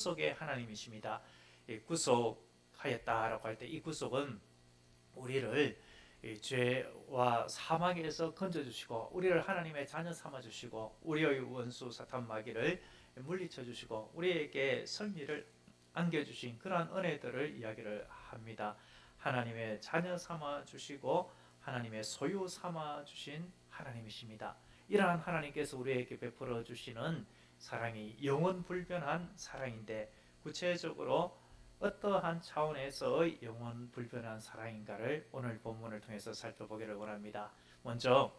구속의 하나님이십니다. 이 구속하였다라고 할 때 이 구속은 우리를 이 죄와 사망에서 건져 주시고 우리를 하나님의 자녀 삼아 주시고 우리의 원수 사탄 마귀를 물리쳐 주시고 우리에게 승리를 안겨 주신 그러한 은혜들을 이야기를 합니다. 하나님의 자녀 삼아 주시고 하나님의 소유 삼아 주신 하나님이십니다. 이러한 하나님께서 우리에게 베풀어 주시는 사랑이 영원 불변한 사랑인데 구체적으로 어떠한 차원에서의 영원 불변한 사랑인가를 오늘 본문을 통해서 살펴보기를 원합니다. 먼저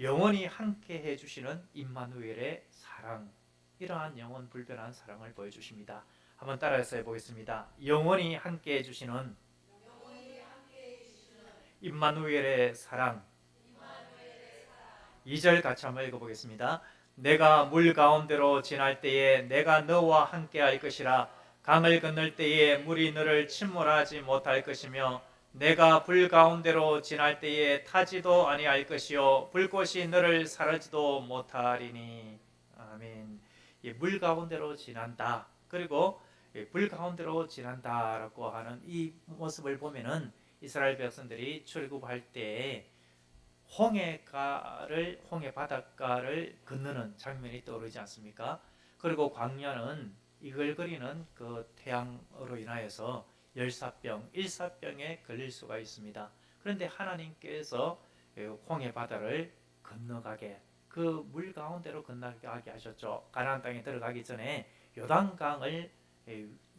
영원히 함께 해 주시는 임마누엘의 사랑 이러한 영원 불변한 사랑을 보여 주십니다. 한번 따라해서 해 보겠습니다. 영원히 함께 해 주시는 임마누엘의 사랑 2절 같이 한번 읽어 보겠습니다. 내가 물 가운데로 지날 때에 내가 너와 함께 할 것이라 강을 건널 때에 물이 너를 침몰하지 못할 것이며 내가 불 가운데로 지날 때에 타지도 아니할 것이요 불꽃이 너를 사르지도 못하리니 아멘. 예, 물 가운데로 지난다. 그리고 예, 불 가운데로 지난다라고 하는 이 모습을 보면은 이스라엘 백성들이 출국할 때에 홍해가를 홍해 바닷가를 건너는 장면이 떠오르지 않습니까? 그리고 광야는 이글거리는 그 태양으로 인하여서 열사병, 일사병에 걸릴 수가 있습니다. 그런데 하나님께서 홍해 바다를 건너가게 그 물 가운데로 건너가게 하셨죠. 가나안 땅에 들어가기 전에 요단강을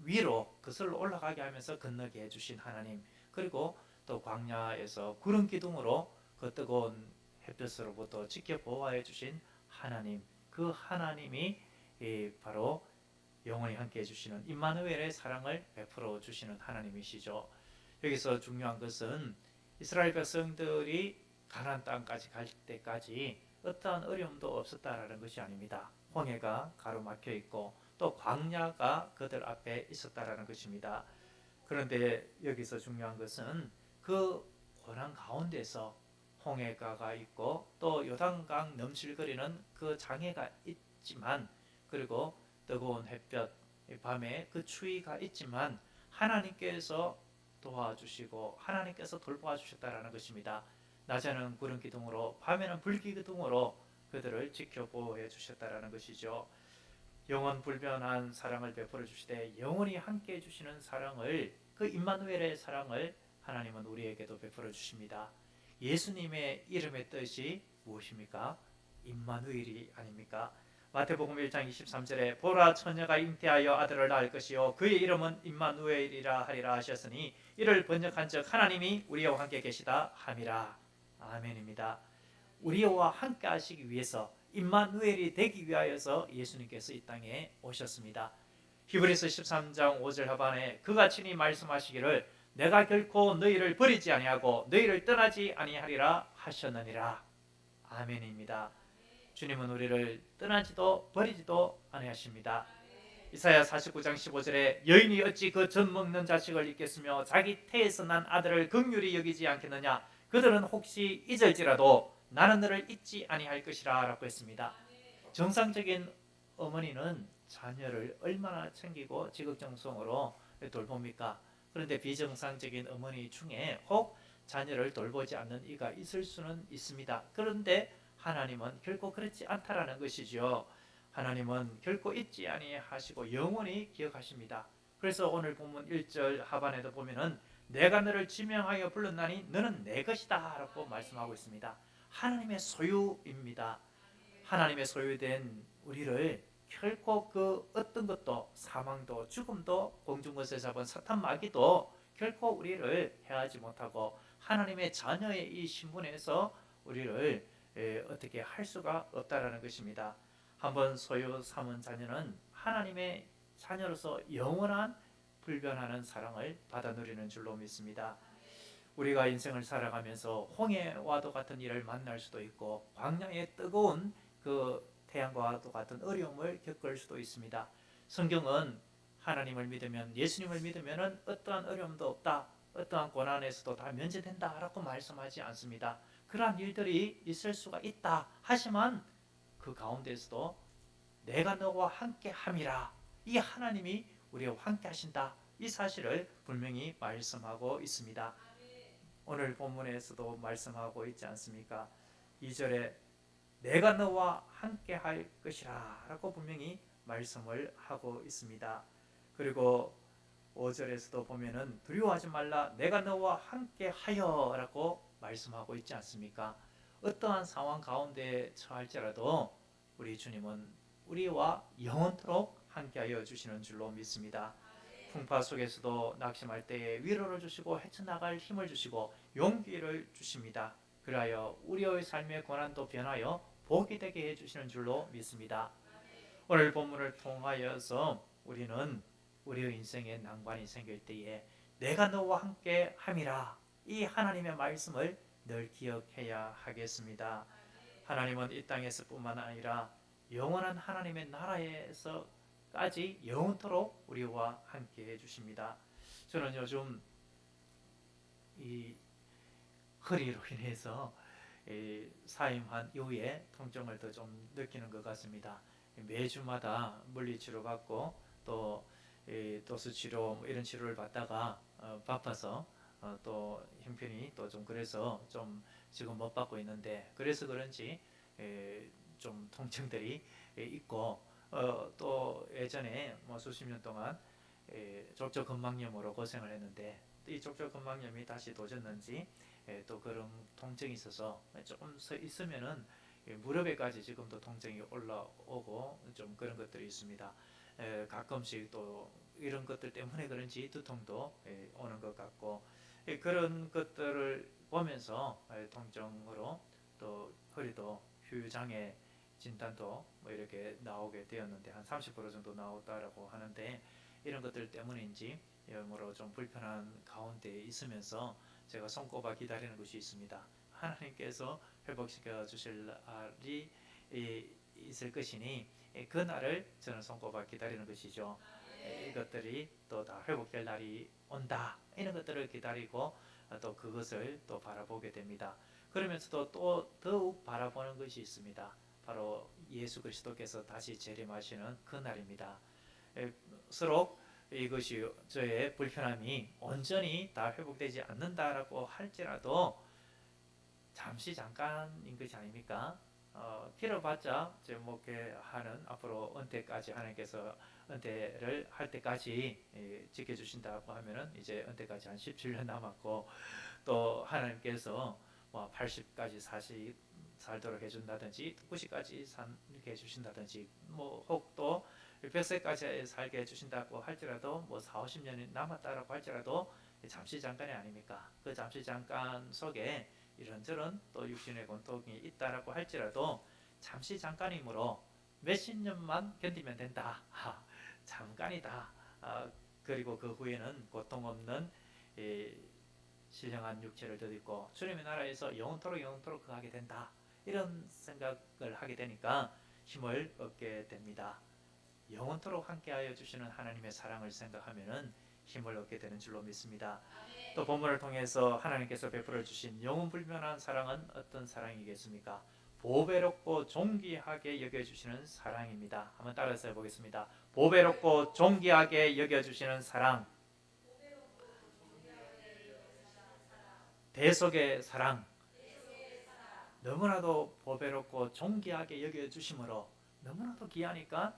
위로 그슬로 올라가게 하면서 건너게 해주신 하나님. 그리고 또 광야에서 구름 기둥으로 그 뜨거운 햇볕으로부터 지켜 보호해 주신 하나님. 그 하나님이 바로 영원히 함께 해주시는 임마누엘의 사랑을 베풀어 주시는 하나님이시죠. 여기서 중요한 것은 이스라엘 백성들이 가나안 땅까지 갈 때까지 어떠한 어려움도 없었다라는 것이 아닙니다. 홍해가 가로막혀 있고 또 광야가 그들 앞에 있었다라는 것입니다. 그런데 여기서 중요한 것은 그 고난 가운데서 홍해가가 있고 또 요단강 넘실거리는 그 장애가 있지만 그리고 뜨거운 햇볕 밤에 그 추위가 있지만 하나님께서 도와주시고 하나님께서 돌보아 주셨다라는 것입니다. 낮에는 구름 기둥으로 밤에는 불기 기둥으로 그들을 지켜 보호해 주셨다라는 것이죠. 영원 불변한 사랑을 베풀어 주시되 영원히 함께 해 주시는 사랑을 그 임마누엘의 사랑을 하나님은 우리에게도 베풀어 주십니다. 예수님의 이름의 뜻이 무엇입니까? 임마누엘이 아닙니까? 마태복음 1장 23절에 보라 처녀가 잉태하여 아들을 낳을 것이요 그의 이름은 임마누엘이라 하리라 하셨으니 이를 번역한 즉 하나님이 우리와 함께 계시다 함이라 아멘입니다. 우리와 함께 하시기 위해서 임마누엘이 되기 위하여서 예수님께서 이 땅에 오셨습니다. 히브리서 13장 5절 하반에 그가 친히 말씀하시기를 내가 결코 너희를 버리지 아니하고 너희를 떠나지 아니하리라 하셨느니라. 아멘입니다. 주님은 우리를 떠나지도 버리지도 아니하십니다. 이사야 49장 15절에 여인이 어찌 그 젖 먹는 자식을 잊겠으며 자기 태에서 난 아들을 극률이 여기지 않겠느냐 그들은 혹시 잊을지라도 나는 너를 잊지 아니할 것이라라고 했습니다. 정상적인 어머니는 자녀를 얼마나 챙기고 지극정성으로 돌봅니까? 그런데 비정상적인 어머니 중에 혹 자녀를 돌보지 않는 이가 있을 수는 있습니다. 그런데 하나님은 결코 그렇지 않다라는 것이죠. 하나님은 결코 잊지 아니하시고 영원히 기억하십니다. 그래서 오늘 본문 1절 하반에도 보면은 내가 너를 지명하여 불렀나니 너는 내 것이다라고 말씀하고 있습니다. 하나님의 소유입니다. 하나님의 소유된 우리를 결코 그 어떤 것도 사망도 죽음도 공중것에 잡은 사탄 마귀도 결코 우리를 해하지 못하고 하나님의 자녀의 이 신분에서 우리를 어떻게 할 수가 없다라는 것입니다. 한번 소유 삼은 자녀는 하나님의 자녀로서 영원한 불변하는 사랑을 받아 누리는 줄로 믿습니다. 우리가 인생을 살아가면서 홍해와도 같은 일을 만날 수도 있고 광야의 뜨거운 그 태양과도 같은 어려움을 겪을 수도 있습니다. 성경은 하나님을 믿으면 예수님을 믿으면 어떠한 어려움도 없다. 어떠한 고난에서도 다 면제된다라고 말씀하지 않습니다. 그러한 일들이 있을 수가 있다 하지만 그 가운데서도 내가 너와 함께 함이라 이 하나님이 우리와 함께 하신다. 이 사실을 분명히 말씀하고 있습니다. 오늘 본문에서도 말씀하고 있지 않습니까? 2절에 내가 너와 함께 할 것이라 라고 분명히 말씀을 하고 있습니다. 그리고 5절에서도 보면은 두려워하지 말라 내가 너와 함께 하여라고 말씀하고 있지 않습니까? 어떠한 상황 가운데 처할지라도 우리 주님은 우리와 영원토록 함께하여 주시는 줄로 믿습니다. 풍파 속에서도 낙심할 때에 위로를 주시고 헤쳐나갈 힘을 주시고 용기를 주십니다. 그리하여 우리의 삶의 고난도 변하여 복이 되게 해주시는 줄로 믿습니다. 오늘 본문을 통하여서 우리는 우리의 인생에 난관이 생길 때에 내가 너와 함께 함이라 이 하나님의 말씀을 늘 기억해야 하겠습니다. 하나님은 이 땅에서뿐만 아니라 영원한 하나님의 나라에서까지 영원토록 우리와 함께 해주십니다. 저는 요즘 이 허리로 인해서 이 사임한 이후에 통증을 더 좀 느끼는 것 같습니다. 매주마다 물리치료 받고 또 도수 치료 뭐 이런 치료를 받다가 어, 바빠서 어, 또 형편이 또 좀 그래서 좀 지금 못 받고 있는데 그래서 그런지 에, 좀 통증들이 있고 어, 또 예전에 뭐 수십 년 동안 에, 족저근막염으로 고생을 했는데 이 족저근막염이 다시 도졌는지 에, 또 그런 통증이 있어서 조금 서 있으면은 무릎에까지 지금도 통증이 올라오고 좀 그런 것들이 있습니다. 에, 가끔씩 또 이런 것들 때문에 그런지 두통도 에, 오는 것 같고 에, 그런 것들을 보면서 에, 통증으로 또 허리도 휴유장애 진단도 뭐 이렇게 나오게 되었는데 한 30% 정도 나왔다라고 하는데 이런 것들 때문인지 여러모로 좀 불편한 가운데 있으면서 제가 손꼽아 기다리는 것이 있습니다. 하나님께서 회복시켜 주실 날이 있을 것이니 그 날을 저는 손꼽아 기다리는 것이죠. 이것들이 또 다 회복될 날이 온다. 이런 것들을 기다리고 또 그것을 또 바라보게 됩니다. 그러면서도 또 더욱 바라보는 것이 있습니다. 바로 예수 그리스도께서 다시 재림하시는 그 날입니다. 서로 이것이 저의 불편함이 온전히 다 회복되지 않는다라고 할지라도 잠시 잠깐인 것이 아닙니까? 어, 길어봤자 제 목회하는 앞으로 은퇴까지 하나님께서 은퇴를 할 때까지 예, 지켜주신다고 하면은 이제 은퇴까지 한 17년 남았고 또 하나님께서 뭐 80까지 사시 살도록 해준다든지 90까지 살게 해주신다든지 뭐혹또 100세까지 살게 해주신다고 할지라도 뭐 4, 50년이 남았다라고 할지라도 잠시 잠깐이 아닙니까? 그 잠시 잠깐 속에 이런저런 또 육신의 고통이 있다라고 할지라도 잠시 잠깐이므로 몇십 년만 견디면 된다. 하, 잠깐이다. 아, 그리고 그 후에는 고통 없는 이, 신령한 육체를 덧입고 주님의 나라에서 영원토록 영원토록 거하게 된다. 이런 생각을 하게 되니까 힘을 얻게 됩니다. 영원토록 함께하여 주시는 하나님의 사랑을 생각하면은 힘을 얻게 되는 줄로 믿습니다. 또 본문을 통해서 하나님께서 베풀어 주신 영원 불변한 사랑은 어떤 사랑이겠습니까? 보배롭고 존귀하게 여겨 주시는 사랑입니다. 한번 따라서 해보겠습니다. 보배롭고 존귀하게 여겨 주시는 사랑. 대속의 사랑. 너무나도 보배롭고 존귀하게 여겨 주심으로 너무나도 귀하니까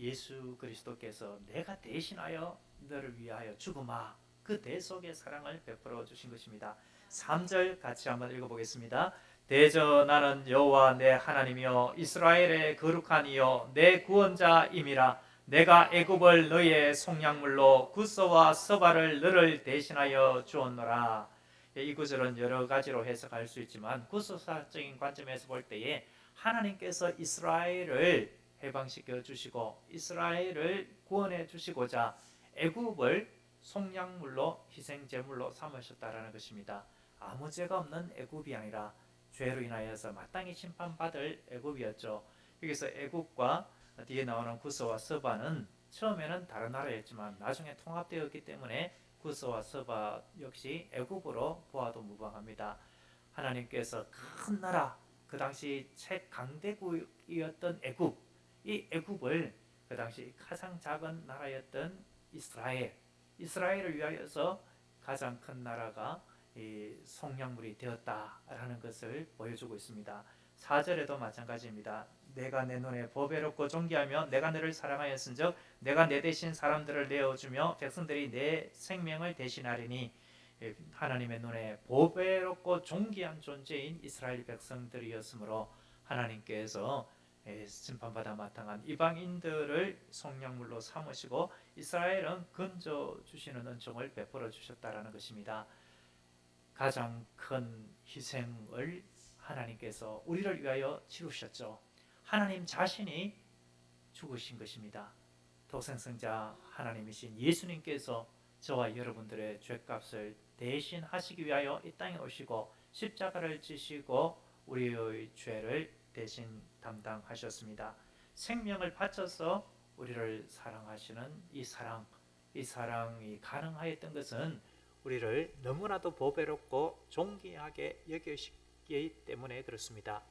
예수 그리스도께서 내가 대신하여 너를 위하여 죽음아 그 대속의 사랑을 베풀어 주신 것입니다. 3절 같이 한번 읽어보겠습니다. 대저 나는 여호와 내 하나님이여 이스라엘의 거룩한 이여 내 구원자임이라 내가 애굽을 너의 속량물로 구서와 서바를 너를 대신하여 주었노라. 이 구절은 여러 가지로 해석할 수 있지만 구속사적인 관점에서 볼 때에 하나님께서 이스라엘을 해방시켜 주시고 이스라엘을 구원해 주시고자 애굽을 속량물로 희생 제물로 삼으셨다라는 것입니다. 아무 죄가 없는 애굽이 아니라 죄로 인하여서 마땅히 심판받을 애굽이었죠. 여기서 애굽과 뒤에 나오는 구스와 서바는 처음에는 다른 나라였지만 나중에 통합되었기 때문에 구스와 서바 역시 애굽으로 보아도 무방합니다. 하나님께서 큰 나라 그 당시 최강대국이었던 애굽 이 애굽을 그 당시 가장 작은 나라였던 이스라엘, 이스라엘을 위하여서 가장 큰 나라가 이 성량물이 되었다라는 것을 보여주고 있습니다. 4절에도 마찬가지입니다. 내가 내 눈에 보배롭고 존귀하며 내가 너를 사랑하였은즉 내가 내 대신 사람들을 내어주며 백성들이 내 생명을 대신하리니 예, 하나님의 눈에 보배롭고 존귀한 존재인 이스라엘 백성들이었으므로 하나님께서 예, 심판받아 마땅한 이방인들을 성령물로 삼으시고 이스라엘은 건져 주시는 은총을 베풀어 주셨다라는 것입니다. 가장 큰 희생을 하나님께서 우리를 위하여 치르셨죠. 하나님 자신이 죽으신 것입니다. 독생성자 하나님이신 예수님께서 저와 여러분들의 죄값을 대신 하시기 위하여 이 땅에 오시고 십자가를 지시고 우리의 죄를 대신 담당하셨습니다. 생명을 바쳐서 우리를 사랑하시는 이 사랑, 이 사랑이 가능하였던 것은 우리를 너무나도 보배롭고 존귀하게 여기시기 때문에 그렇습니다.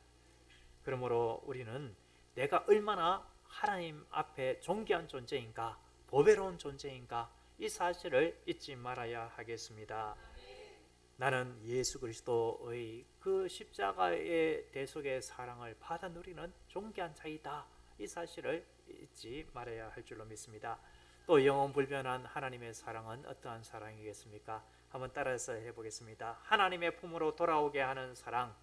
그러므로 우리는 내가 얼마나 하나님 앞에 존귀한 존재인가, 보배로운 존재인가 이 사실을 잊지 말아야 하겠습니다. 나는 예수 그리스도의 그 십자가의 대속의 사랑을 받아 누리는 존귀한 자이다. 이 사실을 잊지 말아야 할 줄로 믿습니다. 또 영원 불변한 하나님의 사랑은 어떠한 사랑이겠습니까? 한번 따라서 해보겠습니다. 하나님의 품으로 돌아오게 하는 사랑.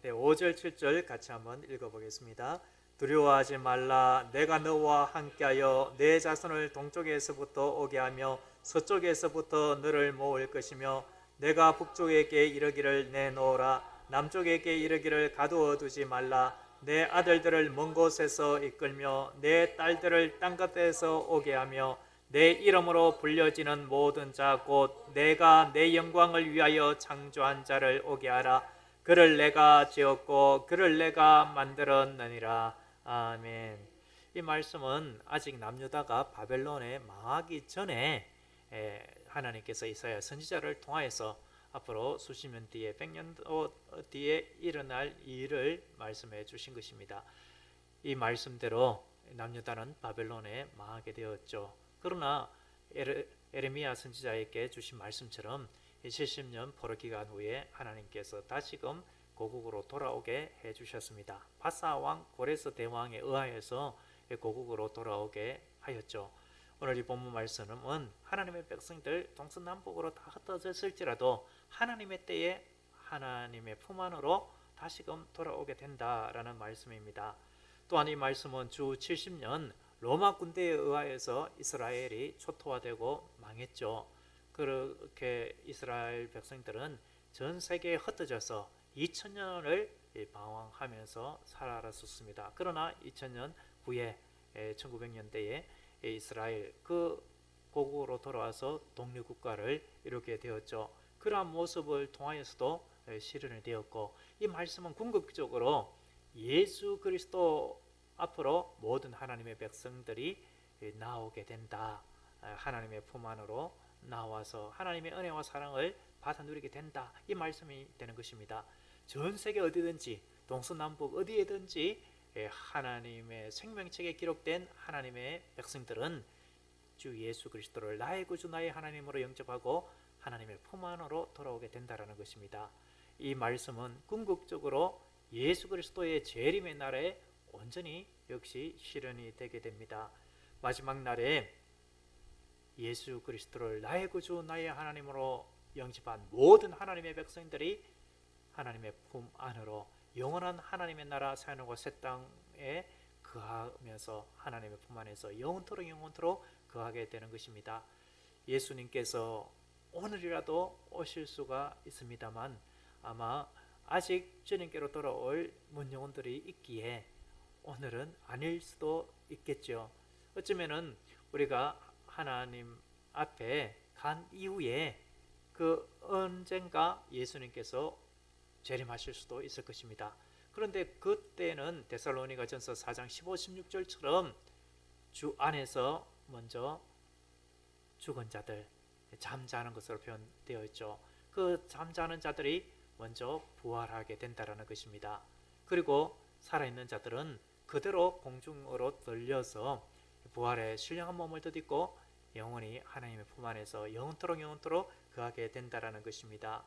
네, 5절 7절 같이 한번 읽어보겠습니다. 두려워하지 말라 내가 너와 함께하여 내 자손을 동쪽에서부터 오게 하며 서쪽에서부터 너를 모을 것이며 내가 북쪽에게 이르기를 내놓으라. 남쪽에게 이르기를 가두어 두지 말라. 내 아들들을 먼 곳에서 이끌며 내 딸들을 땅 끝에서 오게 하며 내 이름으로 불려지는 모든 자 곧 내가 내 영광을 위하여 창조한 자를 오게 하라. 그를 내가 지었고 그를 내가 만들었느니라. 아멘. 이 말씀은 아직 남유다가 바벨론에 망하기 전에 하나님께서 이사야 선지자를 통하여서 앞으로 수십 년 뒤에 백년 뒤에 일어날 일을 말씀해 주신 것입니다. 이 말씀대로 남유다는 바벨론에 망하게 되었죠. 그러나 에레미야 선지자에게 주신 말씀처럼 70년 포로 기간 후에 하나님께서 다시금 고국으로 돌아오게 해 주셨습니다. 바사 왕 고레스 대왕에 의하여서 고국으로 돌아오게 하였죠. 오늘 이 본문 말씀은 하나님의 백성들 동서남북으로 다 흩어졌을지라도 하나님의 때에 하나님의 품 안으로 다시금 돌아오게 된다라는 말씀입니다. 또한 이 말씀은 주 70년 로마 군대에 의하여서 이스라엘이 초토화되고 망했죠. 그렇게 이스라엘 백성들은 전 세계에 흩어져서 2000년을 방황하면서 살아왔습니다. 그러나 2000년 후에 1900년대에 이스라엘 그 고국으로 돌아와서 독립 국가를 이루게 되었죠. 그러한 모습을 통하여서도 실현이 되었고 이 말씀은 궁극적으로 예수 그리스도 앞으로 모든 하나님의 백성들이 나오게 된다. 하나님의 품 안으로 나와서 하나님의 은혜와 사랑을 받아 누리게 된다. 이 말씀이 되는 것입니다. 전 세계 어디든지 동서남북 어디에든지 예, 하나님의 생명책에 기록된 하나님의 백성들은 주 예수 그리스도를 나의 구주 나의 하나님으로 영접하고 하나님의 품 안으로 돌아오게 된다라는 것입니다. 이 말씀은 궁극적으로 예수 그리스도의 재림의 날에 온전히 역시 실현이 되게 됩니다. 마지막 날에 예수 그리스도를 나의 구주 나의 하나님으로 영접한 모든 하나님의 백성들이 하나님의 품 안으로 영원한 하나님의 나라 사는과 새 땅에 거하면서 하나님의 품 안에서 영원토록 영원토록 거하게 되는 것입니다. 예수님께서 오늘이라도 오실 수가 있습니다만 아마 아직 주님께로 돌아올 문영원들이 있기에 오늘은 아닐 수도 있겠죠. 어쩌면은 우리가 하나님 앞에 간 이후에 그 언젠가 예수님께서 재림하실 수도 있을 것입니다. 그런데 그때는 데살로니가 전서 4장 15, 16절처럼 주 안에서 먼저 죽은 자들 잠자는 것으로 표현되어 있죠. 그 잠자는 자들이 먼저 부활하게 된다라는 것입니다. 그리고 살아있는 자들은 그대로 공중으로 들려서 부활의 신령한 몸을 덧입고 영원히 하나님의 품 안에서 영원토록 영원토록 거하게 된다라는 것입니다.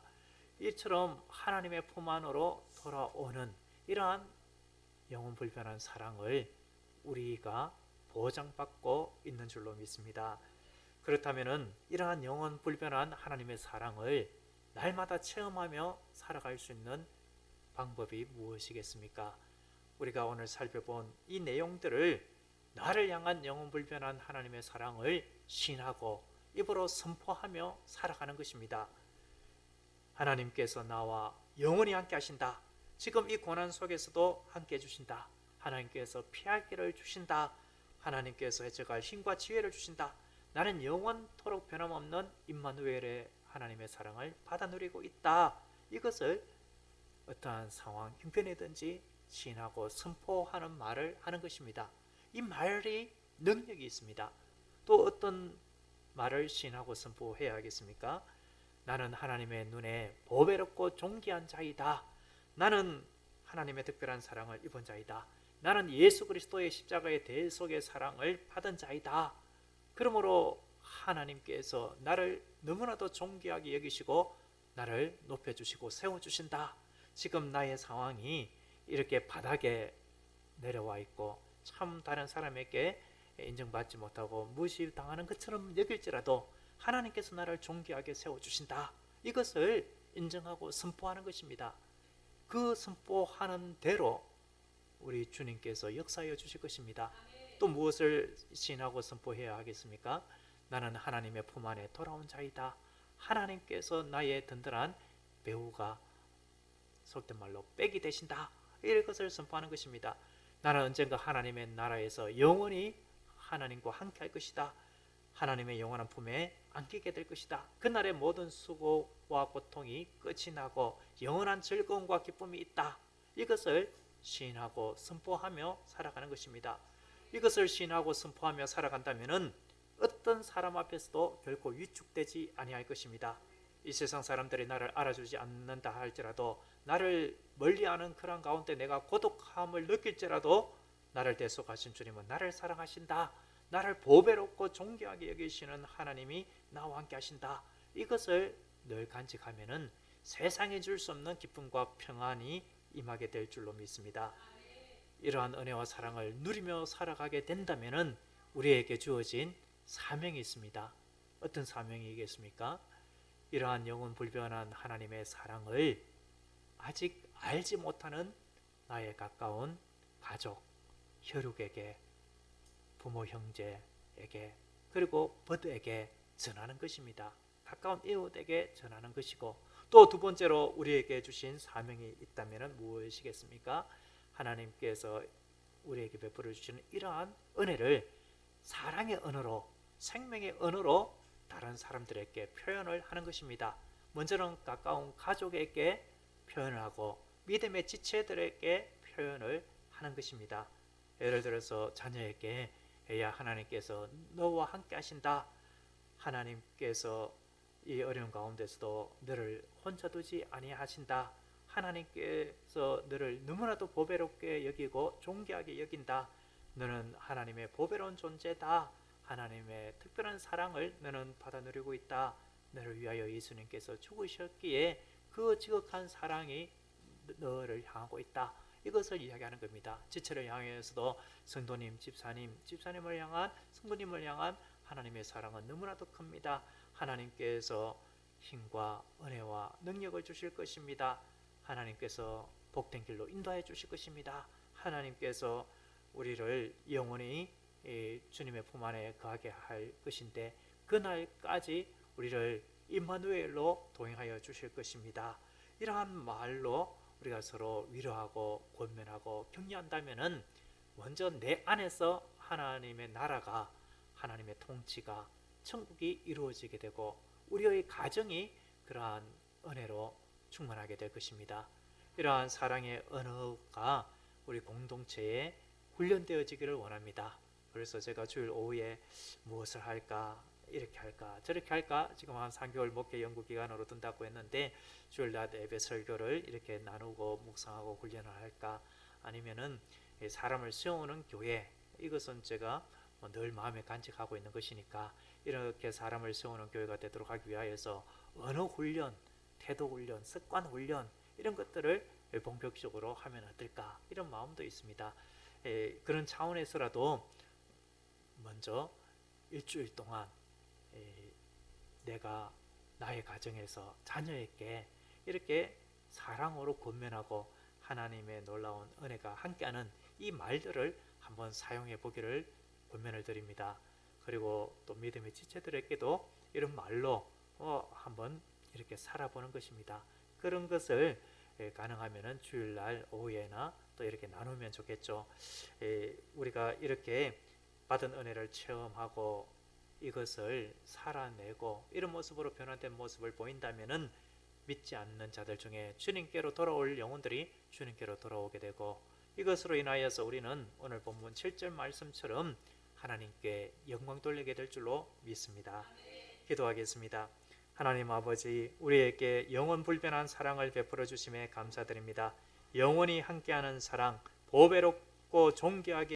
이처럼 하나님의 품 안으로 돌아오는 이러한 영원 불변한 사랑을 우리가 보장받고 있는 줄로 믿습니다. 그렇다면은 이러한 영원 불변한 하나님의 사랑을 날마다 체험하며 살아갈 수 있는 방법이 무엇이겠습니까? 우리가 오늘 살펴본 이 내용들을 나를 향한 영원 불변한 하나님의 사랑을 신하고 입으로 선포하며 살아가는 것입니다. 하나님께서 나와 영원히 함께 하신다. 지금 이 고난 속에서도 함께 해 주신다. 하나님께서 피할 길을 주신다. 하나님께서 해적할 힘과 지혜를 주신다. 나는 영원토록 변함없는 임마누엘의 하나님의 사랑을 받아 누리고 있다. 이것을 어떠한 상황, 형편이든지 시인하고 선포하는 말을 하는 것입니다. 이 말이 능력이 있습니다. 또 어떤 말을 시인하고 선포해야 하겠습니까? 나는 하나님의 눈에 보배롭고 존귀한 자이다. 나는 하나님의 특별한 사랑을 입은 자이다. 나는 예수 그리스도의 십자가의 대속의 사랑을 받은 자이다. 그러므로 하나님께서 나를 너무나도 존귀하게 여기시고 나를 높여주시고 세워주신다. 지금 나의 상황이 이렇게 바닥에 내려와 있고 참 다른 사람에게 인정받지 못하고 무시당하는 것처럼 여길지라도 하나님께서 나를 존귀하게 세워주신다. 이것을 인정하고 선포하는 것입니다. 그 선포하는 대로 우리 주님께서 역사하여 주실 것입니다. 또 무엇을 신하고 선포해야 하겠습니까? 나는 하나님의 품 안에 돌아온 자이다. 하나님께서 나의 든든한 배우가 속된 말로 백이 되신다. 이것을 선포하는 것입니다. 나는 언젠가 하나님의 나라에서 영원히 하나님과 함께 할 것이다. 하나님의 영원한 품에 안기게 될 것이다. 그날의 모든 수고와 고통이 끝이 나고 영원한 즐거움과 기쁨이 있다. 이것을 시인하고 선포하며 살아가는 것입니다. 이것을 시인하고 선포하며 살아간다면은 어떤 사람 앞에서도 결코 위축되지 아니할 것입니다. 이 세상 사람들이 나를 알아주지 않는다 할지라도 나를 멀리하는 그런 가운데 내가 고독함을 느낄지라도 나를 대속하신 주님은 나를 사랑하신다. 나를 보배롭고 존귀하게 여기시는 하나님이 나와 함께 하신다. 이것을 늘 간직하면은 세상에 줄수 없는 기쁨과 평안이 임하게 될 줄로 믿습니다. 이러한 은혜와 사랑을 누리며 살아가게 된다면은 우리에게 주어진 사명이 있습니다. 어떤 사명이겠습니까? 이러한 영원 불변한 하나님의 사랑을 아직 알지 못하는 나의 가까운 가족, 혈육에게, 부모 형제에게, 그리고 버드에게 전하는 것입니다. 가까운 이웃에게 전하는 것이고 또 두 번째로 우리에게 주신 사명이 있다면 무엇이겠습니까? 하나님께서 우리에게 베풀어 주시는 이러한 은혜를 사랑의 언어로 생명의 언어로 다른 사람들에게 표현을 하는 것입니다. 먼저는 가까운 가족에게 표현을 하고 믿음의 지체들에게 표현을 하는 것입니다. 예를 들어서 자녀에게 야 하나님께서 너와 함께 하신다. 하나님께서 이 어려운 가운데서도 너를 혼자 두지 아니하신다. 하나님께서 너를 너무나도 보배롭게 여기고 존귀하게 여긴다. 너는 하나님의 보배로운 존재다. 하나님의 특별한 사랑을 너는 받아 누리고 있다. 너를 위하여 예수님께서 죽으셨기에 그 지극한 사랑이 너를 향하고 있다. 이것을 이야기하는 겁니다. 지체를 향해서도 성도님, 집사님, 집사님을 향한 성도님을 향한 하나님의 사랑은 너무나도 큽니다. 하나님께서 힘과 은혜와 능력을 주실 것입니다. 하나님께서 복된 길로 인도해 주실 것입니다. 하나님께서 우리를 영원히 주님의 품 안에 거하게 할 것인데 그날까지 우리를 임마누엘로 동행하여 주실 것입니다. 이러한 말로 우리가 서로 위로하고 권면하고 격려한다면은 먼저 내 안에서 하나님의 나라가 하나님의 통치가 천국이 이루어지게 되고 우리의 가정이 그러한 은혜로 충만하게 될 것입니다. 이러한 사랑의 언어가 우리 공동체에 훈련되어지기를 원합니다. 그래서 제가 주일 오후에 무엇을 할까 이렇게 할까? 저렇게 할까? 지금 한 3개월 목회 연구 기간으로 둔다고 했는데 주일날 예배 설교를 이렇게 나누고 묵상하고 훈련을 할까? 아니면은 사람을 세우는 교회 이것은 제가 뭐늘 마음에 간직하고 있는 것이니까 이렇게 사람을 세우는 교회가 되도록 하기 위하여서 언어 훈련, 태도 훈련, 습관 훈련 이런 것들을 본격적으로 하면 어떨까? 이런 마음도 있습니다. 에, 그런 차원에서라도 먼저 일주일 동안 에, 내가 나의 가정에서 자녀에게 이렇게 사랑으로 권면하고 하나님의 놀라운 은혜가 함께하는 이 말들을 한번 사용해 보기를 권면을 드립니다. 그리고 또 믿음의 지체들에게도 이런 말로 어, 한번 이렇게 살아보는 것입니다. 그런 것을 예, 가능하면은 주일날 오후에나 또 이렇게 나누면 좋겠죠. 예, 우리가 이렇게 받은 은혜를 체험하고 이것을 살아내고 이런 모습으로 변화된 모습을 보인다면은 믿지 않는 자들 중에 주님께로 돌아올 영혼들이 주님께로 돌아오게 되고 이것으로 인하여서 우리는 오늘 본문 7절 말씀처럼 하나님께 영광 돌리게 될 줄로 믿습니다. 기도하겠습니다. 하나님 아버지 우리에게 영원 불변한 사랑을 베풀어 주심에 감사드립니다. 영원히 함께하는 사랑 보배롭고 존귀하게